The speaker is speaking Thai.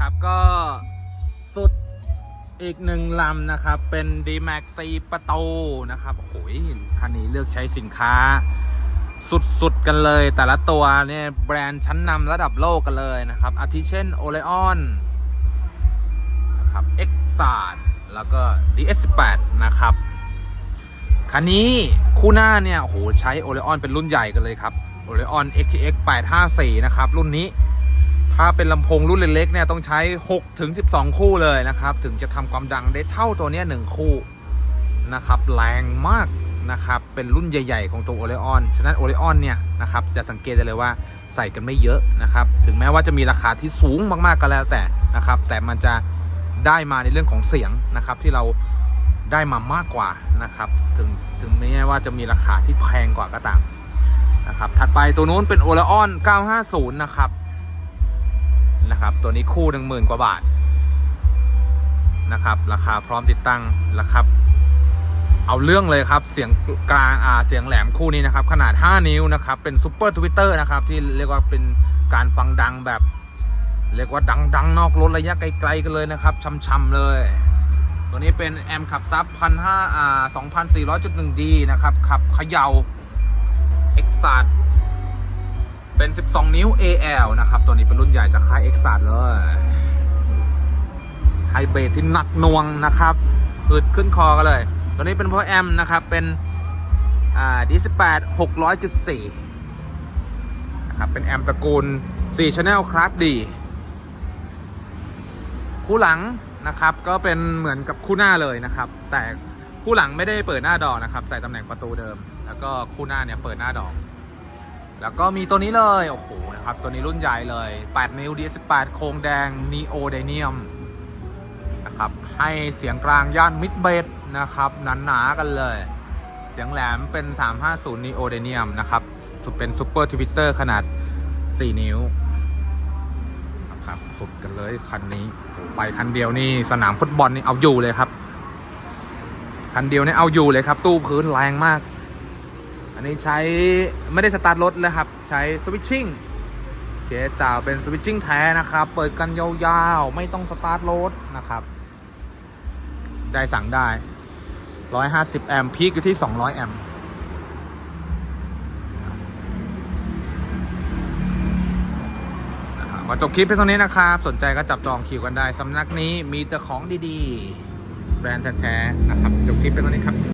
นะครับก็สุดอีกหนึ่งลำนะครับ เป็น d m a x 4ประตูนะครับโอ้โหคันนี้เลือกใช้สินค้าสุดๆกันเลย แต่ละตัวเนี่ยแบรนด์ชั้นนำระดับโลกกันเลยนะครับ อาทิเช่น o l e o n นะครับ e x a r แล้วก็ DS18 นะครับ คันนี้คู่หน้าเนี่ยโอ้โหใช้ o l e o n เป็นรุ่นใหญ่กันเลยครับ o l e o n XTX 854 นะครับ รุ่นนี้ ถ้าเป็นลำโพงรุ่นเล็กๆเนี่ยต้องใช้ 6 ถึง 12 คู่เลยนะครับ ถึงจะทำความดังได้เท่าตัวนี้ยหนึ่งคู่นะครับแรงมากนะครับ เป็นรุ่นใหญ่ๆ ของตัว o l e o n ฉะนั้น o l e o n เนี่ยนะครับจะสังเกตได้เลยว่าใส่กันไม่เยอะนะครับ ถึงแม้ว่าจะมีราคาที่สูงมากๆก็แล้วแต่นะครับ แต่มันจะได้มาในเรื่องของเสียงนะครับที่เราได้มามากกว่านะครับ ถึงถึงแม้ว่าจะมีราคาที่แพงกว่าก็ตามนะครับ ถัดไปตัวนู้นเป็น o l e o n 950 นะครับ นะครับ ตัวนี้คู่หนึ่งหมื่นกว่าบาทนะครับ ราคาพร้อมติดตั้งนะครับ เอาเรื่องเลยครับเสียงกลางอ่าเสียงแหลมคู่นี้นะครับ ขนาด 5 นิ้วนะครับ เป็นซูเปอร์ทวิตเตอร์นะครับ ที่เรียกว่าเป็นการฟังดังแบบ เรียกว่าดังๆ นอกรถระยะไกลๆกันเลยนะครับช่ำๆเลย ตัวนี้เป็นแอมขับซับพันห้าอ่าสองพันสี่ร้อยจุดหนึ่งดีนะครับขับเขย่าเอ็กซาด เป็น 12 นิ้ว AL นะครับ ตัวนี้เป็นรุ่นใหญ่จากค่าย e x a เลยไฮเบรดที่หนักหน่วงนะครับอึดขึ้นคอกันเลย ตัวนี้เป็นพ o แอมนะครับ เป็นอ่า D18 600.4นะครับ เป็นแอมตระกูล4 Channel คลาสดี คู่หลังนะครับ ก็เป็นเหมือนกับคู่หน้าเลยนะครับ แต่คู่หลังไม่ได้เปิดหน้าดอกนะครับ ใส่ตำแหน่งประตูเดิม แล้วก็คู่หน้าเนี่ยเปิดหน้าดอก แล้วก็มีตัวนี้เลย โอ้โหนะครับ ตัวนี้รุ่นใหญ่เลย 8 นิ้ว DS18 โครงแดง Neo d y n a m นะครับ ให้เสียงกลางย่านมิดเบสนะครับหนาๆกันเลย เสียงแหลมเป็น 350 Neo d y n a m นะครับสุดเป็นซูเปอร์ทวิตเตอร์ขนาด 4 นิ้วนะครับสุดกันเลยคันนี้ ไปคันเดียวนี่สนามฟุตบอลนี่เอาอยู่เลยครับ คันเดียวนี่เอาอยู่เลยครับ ตู้พื้นแรงมาก อันนี้ใช้ไม่ได้สตาร์ทรถเลยครับ ใช้สวิตชิ่งเคสสาวเป็นสวิตชิ่งแท้นะครับ เปิดกันยาวๆ ไม่ต้องสตาร์ทรถนะครับ ใจสั่งได้ 150 แอมป์พีคอยู่ที่ 200 แอมป์จบคลิปเพียงเท่านี้นะครับ สนใจก็จับจองคิวกันได้ สำนักนี้มีแต่ของดีๆ แบรนด์แท้ๆนะครับ จบคลิปเพียงเท่านี้ครับ